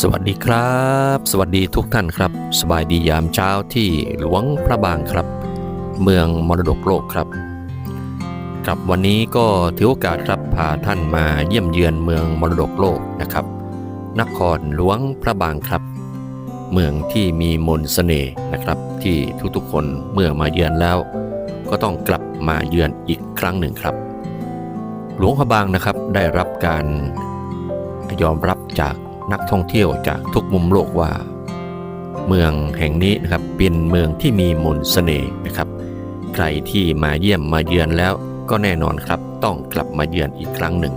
สวัสดีครับ สวัสดีทุกท่านครับ สบายดียามเช้าที่หลวงพระบางครับ เมืองมรดกโลกครับ ครับวันนี้ก็ถือโอกาสครับพาท่านมาเยี่ยมเยือนเมืองมรดกโลกนะครับ นครหลวงพระบางครับ เมืองที่มีมนต์เสน่ห์นะครับ ที่ทุกๆคนเมื่อมาเยือนแล้ว ก็ต้องกลับมาเยือนอีกครั้งหนึ่งครับ หลวงพระบางนะครับได้รับการยอมรับจากนักท่องเที่ยวจากทุกมุมโลกว่า เมืองแห่งนี้นะครับเป็นเมืองที่มีมนต์เสน่ห์นะครับ ใครที่มาเยี่ยมมาเยือนแล้วก็แน่นอนครับต้องกลับมาเยือนอีกครั้งหนึ่ง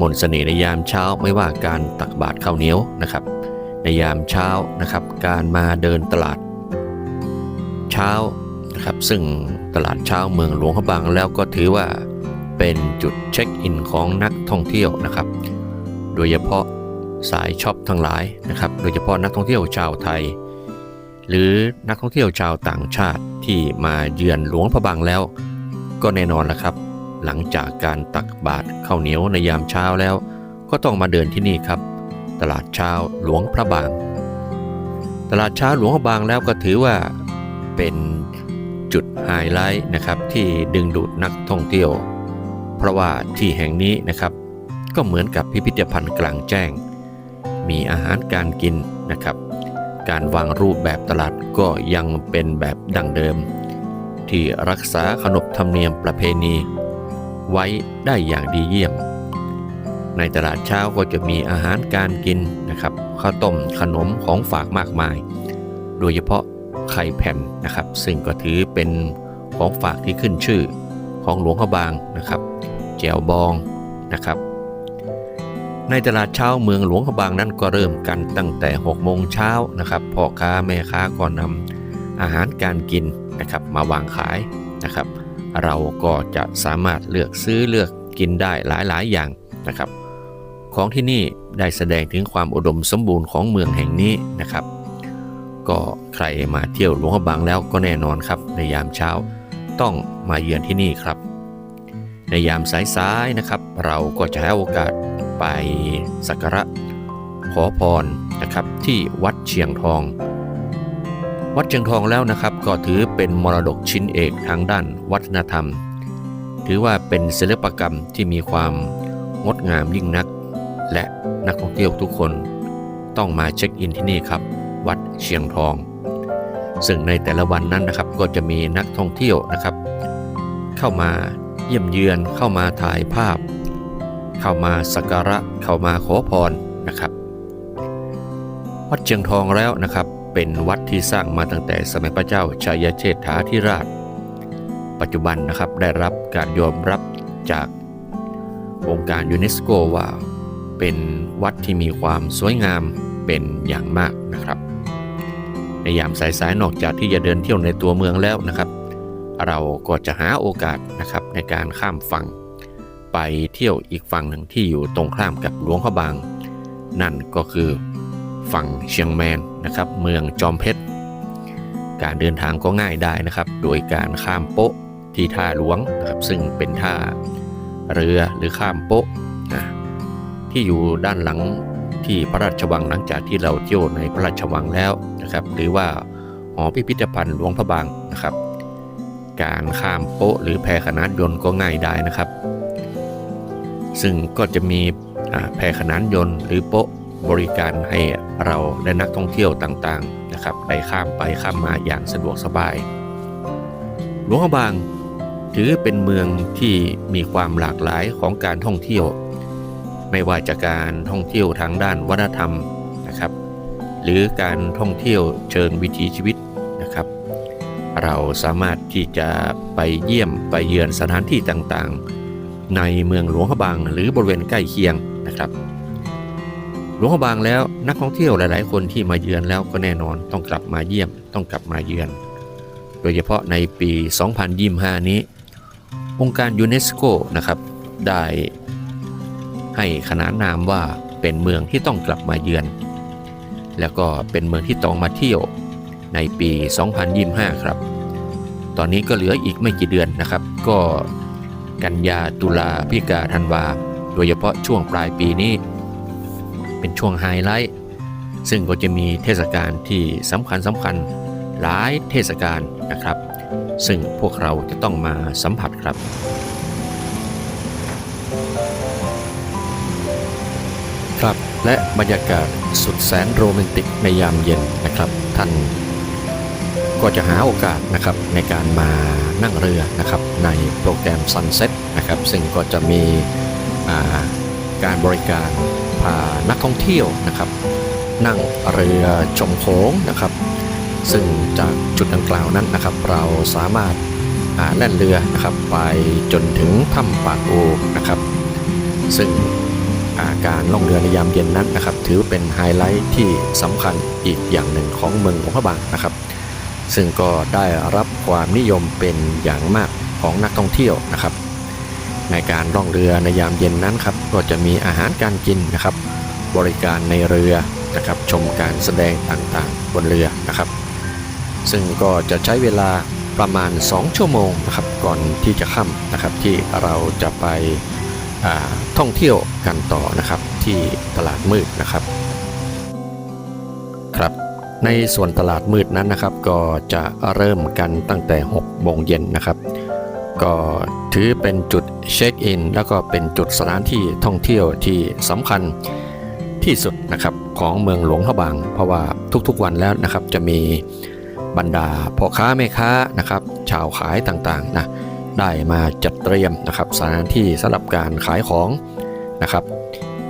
มนต์เสน่ห์ในยามเช้าไม่ว่าการตักบาตรข้าวเหนียวนะครับ ในยามเช้านะครับ การมาเดินตลาดเช้านะครับ ซึ่งตลาดเช้าเมืองหลวงพระบางแล้วก็ถือว่าเป็นจุดเช็คอินของนักท่องเที่ยวนะครับ โดยเฉพาะสายช็อปทั้งหลายนะครับ โดยเฉพาะนักท่องเที่ยวชาวไทย หรือนักท่องเที่ยวชาวต่างชาติที่มาเยือนหลวงพระบางแล้ว ก็แน่นอนละครับ หลังจากการตักบาตรข้าวเหนียวในยามเช้าแล้ว ก็ต้องมาเดินที่นี่ครับ ตลาดเช้าหลวงพระบาง ตลาดเช้าหลวงพระบางแล้วก็ถือว่าเป็นจุดไฮไลท์นะครับที่ดึงดูดนักท่องเที่ยว เพราะว่าที่แห่งนี้นะครับ ก็เหมือนกับพิพิธภัณฑ์กลางแจ้ง มีอาหารการกินนะครับ การวางรูปแบบตลาดก็ยังเป็นแบบดั้งเดิม ที่รักษาขนบธรรมเนียมประเพณี ไว้ได้อย่างดีเยี่ยม ในตลาดเช้าก็จะมีอาหารการกินนะครับข้าวต้มขนมของฝากมากมาย โดยเฉพาะไข่แผ่นนะครับ ซึ่งก็ถือเป็นของฝากที่ขึ้นชื่อของหลวงพระบางนะครับแจวบองนะครับ ในตลาดเช้าเมืองหลวงพระบางนั้นก็เริ่มกันตั้งแต่6โมงเช้านะครับพ่อค้าแม่ค้าก็นำอาหารการกินนะครับมาวางขายนะครับ เราก็จะสามารถเลือกซื้อเลือกกินได้หลายๆ อย่างนะครับ ของที่นี่ได้แสดงถึงความอุดมสมบูรณ์ของเมืองแห่งนี้นะครับ ก็ใครมาเที่ยวหลวงพระบางแล้วก็แน่นอนครับ ในยามเช้าต้องมาเยือนที่นี่ครับ ในยามสายๆนะครับ เราก็จะให้โอกาสไปสักการะขอพรนะครับที่วัดเชียงทอง วัดเชียงทองแล้วนะครับ ก็ถือเป็นมรดกชิ้นเอกทางด้านวัฒนธรรม ถือว่าเป็นศิลปกรรมที่มีความงดงามยิ่งนัก และนักท่องเที่ยวทุกคนต้องมาเช็คอินที่นี่ครับ วัดเชียงทอง ซึ่งในแต่ละวันนั้นนะครับก็จะมีนักท่องเที่ยวนะครับ เข้ามาเยี่ยมเยือนเข้ามาถ่ายภาพ เข้ามาสักการะเข้ามาขอพรนะครับ วัดเชียงทองแล้วนะครับเป็นวัดที่สร้างมาตั้งแต่สมัยพระเจ้าชัยเชษฐาธิราช ปัจจุบันนะครับได้รับการยอมรับจากองค์การยูเนสโกว่า เป็นวัดที่มีความสวยงามเป็นอย่างมากนะครับในยามสายๆนอกจากที่จะเดินเที่ยวในตัวเมืองแล้วนะครับ เราก็จะหาโอกาสนะครับในการข้ามฝั่ง ไปเที่ยวอีกฝั่งหนึ่งที่อยู่ตรงข้ามกับหลวงพระบาง นั่นก็คือฝั่งเชียงแมนนะครับเมืองจอมเพชร การเดินทางก็ง่ายได้นะครับ โดยการข้ามโป๊ะที่ท่าหลวงนะครับซึ่งเป็นท่าเรือหรือข้ามโป๊ะนะ ที่อยู่ด้านหลังที่พระราชวังหลังจากที่เราเที่ยวในพระราชวังแล้วนะครับ หรือว่าหอพิพิธภัณฑ์หลวงพระบางนะครับ การข้ามโป๊ะหรือแพขนานยนต์ก็ง่ายได้นะครับ ซึ่งก็จะมีแพขนานยนต์หรือโป๊ะบริการให้เราและนักท่องเที่ยวต่างๆนะครับได้ข้ามไปข้ามมาอย่างสะดวกสบาย หลวงพระบางถือเป็นเมืองที่มีความหลากหลายของการท่องเที่ยว ไม่ว่าจะการท่องเที่ยวทางด้านวัฒนธรรมนะครับ หรือการท่องเที่ยวเชิงวิถีชีวิตนะครับ เราสามารถที่จะไปเยี่ยมไปเยือนสถานที่ต่างๆ ในเมืองหลวงพะบางหรือบริเวณใกล้เคียงนะครับ หลวงพะบางแล้วนักท่องเที่ยวหลาย ๆ คนที่มาเยือนแล้วก็แน่นอนต้องกลับมาเยี่ยมต้องกลับมาเยือน โดยเฉพาะในปี 2025 นี้ องค์การยูเนสโกนะครับได้ ให้ขนานนามว่าเป็นเมืองที่ต้องกลับมาเยือน แล้วก็เป็นเมืองที่ต้องมาเที่ยวในปี 2025 ครับ ตอนนี้ก็เหลืออีกไม่กี่เดือนนะครับ ก็กันยาตุลาพิกาธันวา โดยเฉพาะช่วงปลายปีนี้ เป็นช่วงไฮไลท์ ซึ่งก็จะมีเทศกาลที่สำคัญสำคัญหลายเทศกาลนะครับ ซึ่งพวกเราจะต้องมาสัมผัสครับ ครับ และบรรยากาศสุดแสนโรแมนติกในยามเย็นนะครับ ท่านก็จะหาโอกาสนะครับในการมานั่งเรือนะครับในโปรแกรม Sunset นะครับซึ่งก็จะมีาการบริการพานักท่องเที่ยวนะครับ นั่งเรือชมโขงนะครับ ซึ่งจากจุดดังกล่าวนั้นนะครับ เราสามารถาแล่นเรือนะครับไปจนถึงถ้ำปากโอนะครับ ซึ่งาการล่องเรือในยามเย็นนั้นนะครับ ถือเป็นไฮไลท์ที่สำคัญอีกอย่างหนึ่งของเมืองหลวงพระบางนะครับ ซึ่งก็ได้รับความนิยมเป็นอย่างมากของนักท่องเที่ยวนะครับ ในการล่องเรือในยามเย็นนั้นครับก็จะมีอาหารการกินนะครับ บริการในเรือนะครับชมการแสดงต่างๆบนเรือนะครับ ซึ่งก็จะใช้เวลาประมาณ 2 ชั่วโมงนะครับก่อนที่จะค่ำนะครับที่เราจะไป ท่องเที่ยวกันต่อนะครับที่ตลาดมืดนะครับ ครับในส่วนตลาดมืดนั้นนะครับ ก็จะเริ่มกันตั้งแต่6โมงเย็นนะครับ ก็ถือเป็นจุดเช็คอินแล้วก็เป็นจุดสถานที่ท่องเที่ยวที่สำคัญที่สุดนะครับของเมืองหลวงพะบาง เพราะว่าทุกๆวันแล้วนะครับจะมีบรรดาพ่อค้าแม่ค้านะครับ ชาวขายต่างๆนะ ได้มาจัดเตรียมนะครับสถานที่สำหรับการขายของนะครับ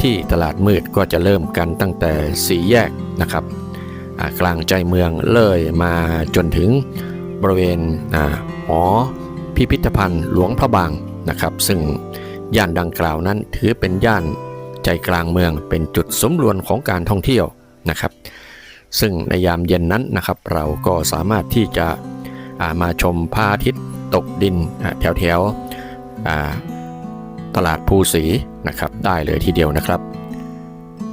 ที่ตลาดมืดก็จะเริ่มกันตั้งแต่สี่แยกนะครับกลางใจเมืองเลยมาจนถึงบริเวณอ่าหอพิพิธภัณฑ์หลวงพระบางนะครับ ซึ่งย่านดังกล่าวนั้นถือเป็นย่านใจกลางเมืองเป็นจุดสมรวมของการท่องเที่ยวนะครับ ซึ่งในยามเย็นนั้นนะครับเราก็สามารถที่จะามาชมพระอาทิตย์ ตกดินแถวแถวๆตลาดภูสีนะครับได้เลยทีเดียวนะครับ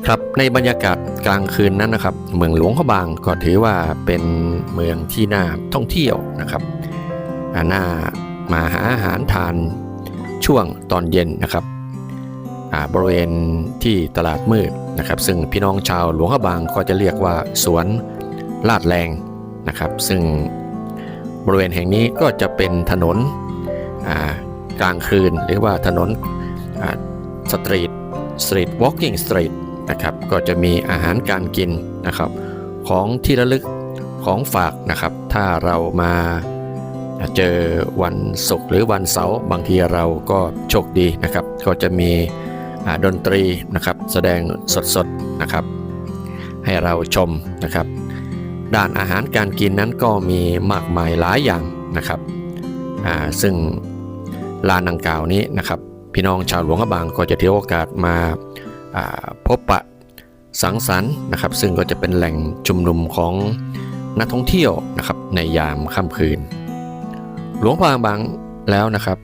ครับในบรรยากาศกลางคืนนั้นนะครับ เมืองหลวงพระบางก็ถือว่าเป็นเมืองที่น่าท่องเที่ยวนะครับอาน่ามาหาอาหารทานช่วงตอนเย็นนะครับอ่าบริเวณที่ตลาดมืดนะครับ ซึ่งพี่น้องชาวหลวงพระบางก็จะเรียกว่าสวนลาดแรงนะครับ ซึ่ง บริเวณแห่งนี้ก็จะเป็นถนนกลางคืนหรือว่าถนนสตรีทสตรีทวอล์กอิงสตรีทนะครับก็จะมีอาหารการกินนะครับของที่ระลึกของฝากนะครับ ถ้าเรามาเจอวันศุกร์หรือวันเสาร์บางทีเราก็โชคดีนะครับ ก็จะมีดนตรีนะครับแสดงสดๆนะครับ ให้เราชมนะครับ ด้านอาหารการกินนั้นก็มีมากมายหลายอย่างนะครับซึ่งลานดังกล่าวนี้นะครับ พี่น้องชาวหลวงพระบางก็จะถือโอกาสมาพบปะสังสรรค์นะครับ ซึ่งก็จะเป็นแหล่งชุมนุมของนักท่องเที่ยวนะครับในยามค่ำคืน หลวงพระบางแล้วนะครับ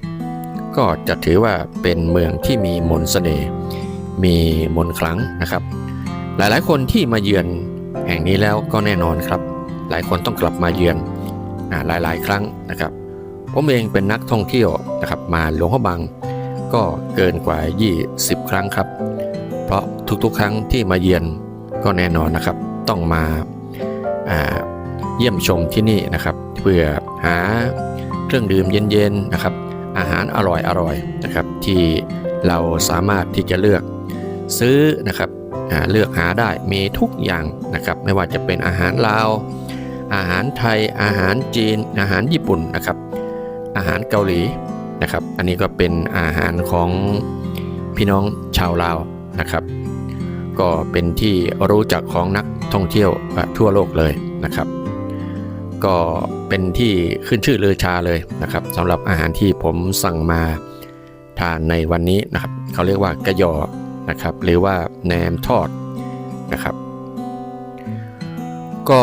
ก็จะถือว่าเป็นเมืองที่มีมนต์เสน่ห์มีมนต์ขลังนะครับ หลายๆ คนที่มาเยือน แห่งนี้แล้วก็แน่นอนครับ หลายคนต้องกลับมาเยือนอ่าหลายๆ ครั้งนะครับ ผมเองเป็นนักท่องเที่ยวนะครับมาหลวงพระบางก็เกินกว่า 20 ครั้งครับ เพราะทุกๆ ครั้งที่มาเยือนก็แน่นอนนะครับ ต้องมาาเยี่ยมชมที่นี่นะครับ เพื่อหาเครื่องดื่มเย็นๆนะครับ อาหารอร่อยๆนะครับที่เราสามารถที่จะเลือกซื้อนะครับ เลือกหาได้มีทุกอย่างนะครับไม่ว่าจะเป็นอาหารลาว อาหารไทย อาหารจีน อาหารญี่ปุ่นนะครับ อาหารเกาหลีนะครับ อันนี้ก็เป็นอาหารของพี่น้องชาวลาวนะครับ ก็เป็นที่รู้จักของนักท่องเที่ยวทั่วโลกเลยนะครับ ก็เป็นที่ขึ้นชื่อเลือชาเลยนะครับสำหรับอาหารที่ผมสั่งมาทานในวันนี้นะครับ เขาเรียกว่ากระยอ นะครับ หรือว่าแหนมทอดนะครับ ก็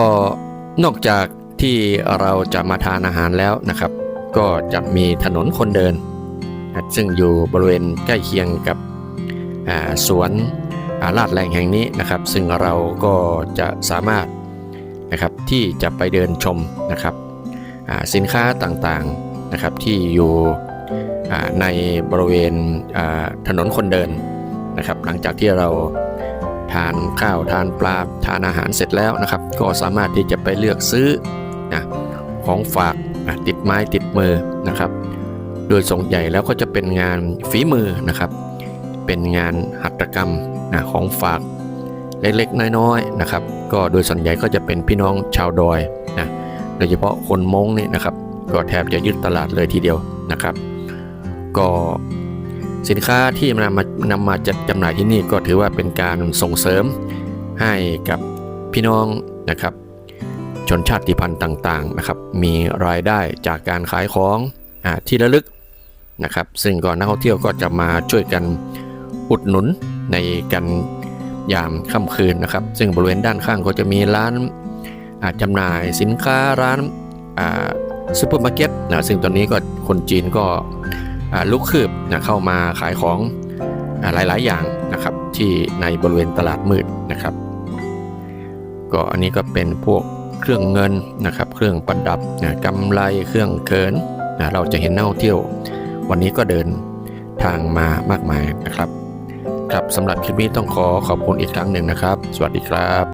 นอกจากที่เราจะมาทานอาหารแล้วนะครับ ก็จะมีถนนคนเดิน ซึ่งอยู่บริเวณใกล้เคียงกับสวนอาลาดแรงแห่งนี้นะครับ ซึ่งเราก็จะสามารถนะครับที่จะไปเดินชมนะครับสินค้าต่างๆนะครับที่อยู่ในบริเวณถนนคนเดิน นะครับ หลังจากที่เราทานข้าวทานปลาทานอาหารเสร็จแล้วนะครับ ก็สามารถที่จะไปเลือกซื้อนะของฝากอะติดไม้ติดมือนะครับ โดยส่วนใหญ่แล้วก็จะเป็นงานฝีมือนะครับ เป็นงานหัตถกรรมนะของฝากเล็กๆ น้อยๆนะครับ ก็โดยส่วนใหญ่ก็จะเป็นพี่น้องชาวดอยนะโดยเฉพาะคนมงนี่นะครับ ก็แทบจะยึดตลาดเลยทีเดียวนะครับ ก็ สินค้าที่นำมานำมาจัดจำหน่ายที่นี่ก็ถือว่าเป็นการส่งเสริมให้กับพี่น้องนะครับ ชนชาติพันธุ์ต่างๆนะครับมีรายได้จากการขายของอที่ระลึกนะครับซึ่งก็นักท่องเที่ยวก็จะมาช่วยกันอุดหนุนในกันยามค่ำคืนนะครับ ซึ่งบริเวณด้านข้างก็จะมีร้านาจำหน่ายสินค้าร้านซูเปอร์มาร์เก็ตนะซึ่งตอนนี้ก็คนจีนก็ ลุกคืบนะเข้ามาขายของอหลาย ๆ อย่างนะครับที่ในบริเวณตลาดมืดนะครับ ก็อันนี้ก็เป็นพวกเครื่องเงินนะครับ เครื่องประดับนะกำไรเครื่องเขินนะเราจะเห็นนักท่องเที่ยว วันนี้ก็เดินทางมามากมายนะครับ ครับสำหรับคลิปนี้ต้องขอขอบคุณอีกครั้งหนึ่งนะครับ สวัสดีครับ